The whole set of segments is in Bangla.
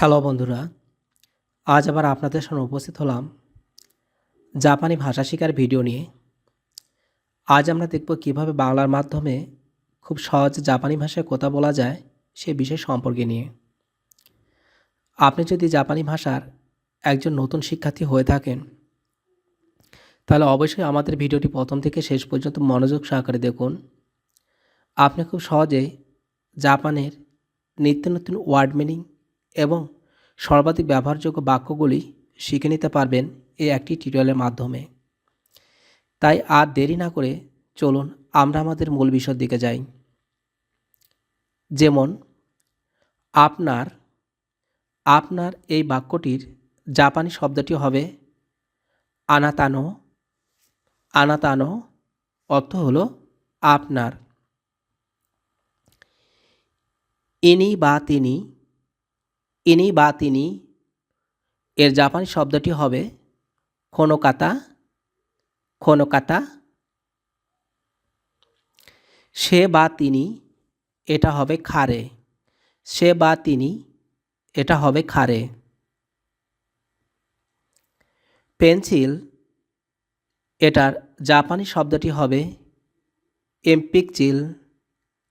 হ্যালো বন্ধুরা, আজ আবার আপনাদের সামনে উপস্থিত হলাম জাপানি ভাষা শেখার ভিডিও নিয়ে। আজ আমরা দেখব কীভাবে বাংলার মাধ্যমে খুব সহজে জাপানি ভাষায় কথা বলা যায় সে বিষয় সম্পর্কে নিয়ে। আপনি যদি জাপানি ভাষার একজন নতুন শিক্ষার্থী হয়ে থাকেন, তাহলে অবশ্যই আমাদের ভিডিওটি প্রথম থেকে শেষ পর্যন্ত মনোযোগ সহকারে দেখুন। আপনি খুব সহজেই জাপানের নিত্য নতুন ওয়ার্ড মিনিং এবং সর্বাধিক ব্যবহারযোগ্য বাক্যগুলি শিখে নিতে পারবেন এই একটি টিউটোরিয়ালের মাধ্যমে। তাই আর দেরি না করে চলুন আমরা আমাদের মূল বিষয়ের দিকে যাই। যেমন, আপনার আপনার এই বাক্যটির জাপানি শব্দটি হবে আনাতানো। আনাতানো অর্থ হলো আপনার। ইনি বা তিনি ইনি বা তিনি, এর জাপানি শব্দটি হবে খোনোকাতা খোনোকাতা সে বা তিনি, এটা হবে খারে। সে বা তিনি, এটা হবে খারে। পেন্সিল, এটার জাপানি শব্দটি হবে এমপিক চিল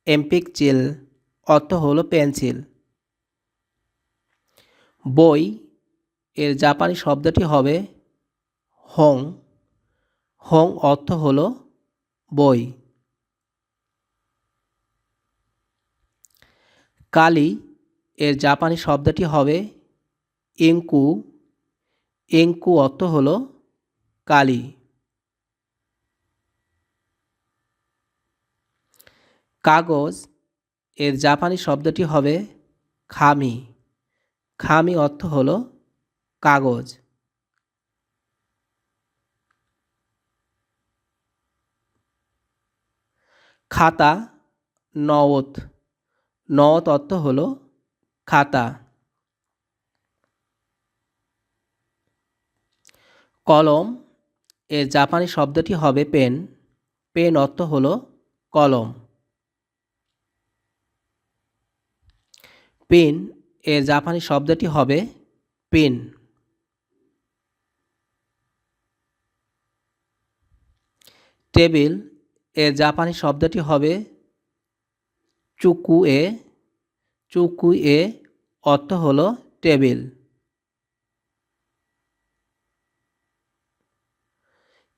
এমপিক চিল অর্থ হলো পেন্সিল। বই এর জাপানি শব্দটি হবে হং। হং অর্থ হল বই। কালি এর জাপানি শব্দটি হবে এঙ্কু। এঙ্কু অর্থ হল কালি। কাগজ এর জাপানি শব্দটি হবে খামি। খামি অর্থ হলো কাগজ। খাতা, নওত। নওত অর্থ হলো খাতা। কলম, এর জাপানি শব্দটি হবে পেন। পেন অর্থ হল কলম। পেন এর জাপানি শব্দটি হবে পেন। টেবিলের জাপানি শব্দটি হবে চুকু এ চুকু এ অর্থ হলো টেবিল।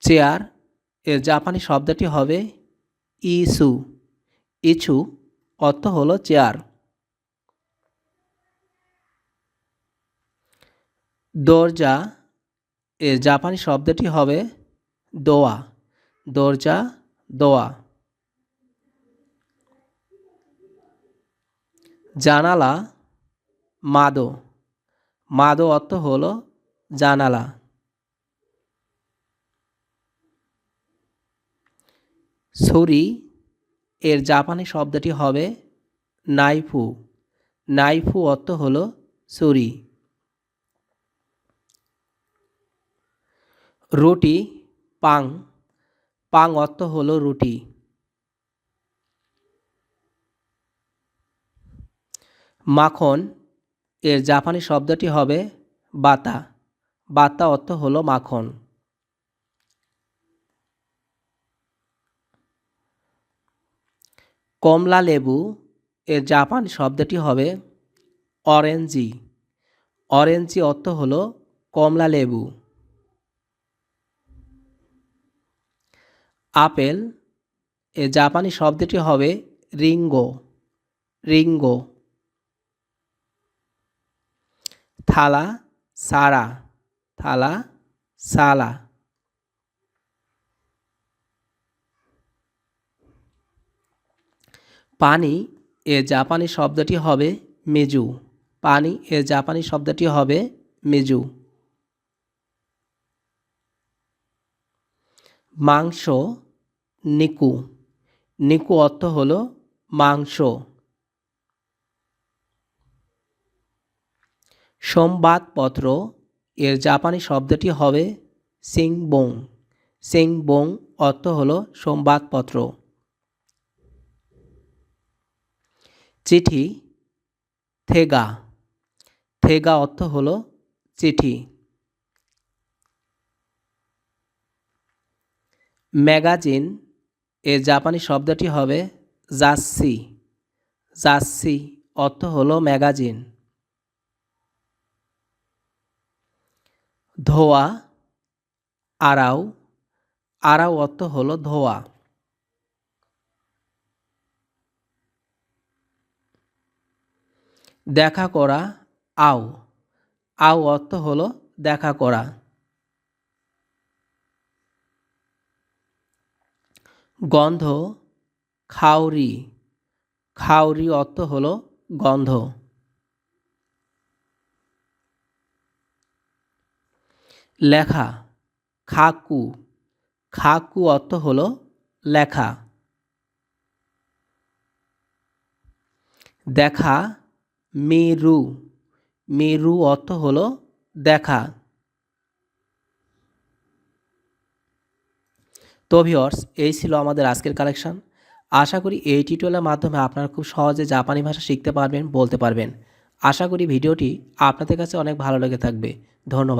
চেয়ারের জাপানি শব্দটি হবে ইসু। ইছু অর্থ হলো চেয়ার। দরজা এর জাপানি শব্দটি হবে দোয়া। দরজা, দোয়া। জানালা, মাদো। মাদো অর্থ হলো জানালা। ছুরি, এর জাপানি শব্দটি হবে নাইফু। নাইফু অর্থ হল ছুরি। রুটি, পাং। পাং অর্থ হলো রুটি। মাখন, এর জাপানি শব্দটি হবে বাতা। বাতা অর্থ হলো মাখন। কমলা লেবু, এর জাপানি শব্দটি হবে অরেঞ্জি। অরেঞ্জি অর্থ হলো কমলা লেবু। আপেল, এ জাপানি শব্দটি হবে রিঙ্গো রিঙ্গো। থালা, সারা, থালা, সালা। পানি, এ জাপানি শব্দটি হবে মেজু। পানি, এ জাপানি শব্দটি হবে মেজু। মাংস, নিকু। নিকু অর্থ হলো মাংস। সংবাদপত্র, এর জাপানি শব্দটি হবে সিংবোং। সিংবোং অর্থ হলো সংবাদপত্র। চিঠি, থেগা। থেগা অর্থ হলো চিঠি। ম্যাগাজিন এর জাপানি শব্দটি হবে জাসি জাসি অর্থ হলো ম্যাগাজিন। ধোয়া আরাও আরাও অর্থ হলো ধোয়া। দেখা করা আও আও অর্থ হলো দেখা করা। গন্ধ, খাউরি। খাউরি অর্থ হলো গন্ধ। লেখা, খাকু। খাকু অর্থ হলো লেখা। দেখা, মেরু। মেরু অর্থ হলো দেখা। তো ভিওর্স এই ছিল আমাদের আজকের কালেকশন। আশা করি এই টিউটোরিয়ালের মাধ্যমে আপনারা খুব সহজে জাপানি ভাষা শিখতে পারবেন, বলতে পারবেন। আশা করি ভিডিওটি আপনাদের কাছে অনেক ভালো লেগে থাকবে। ধন্যবাদ।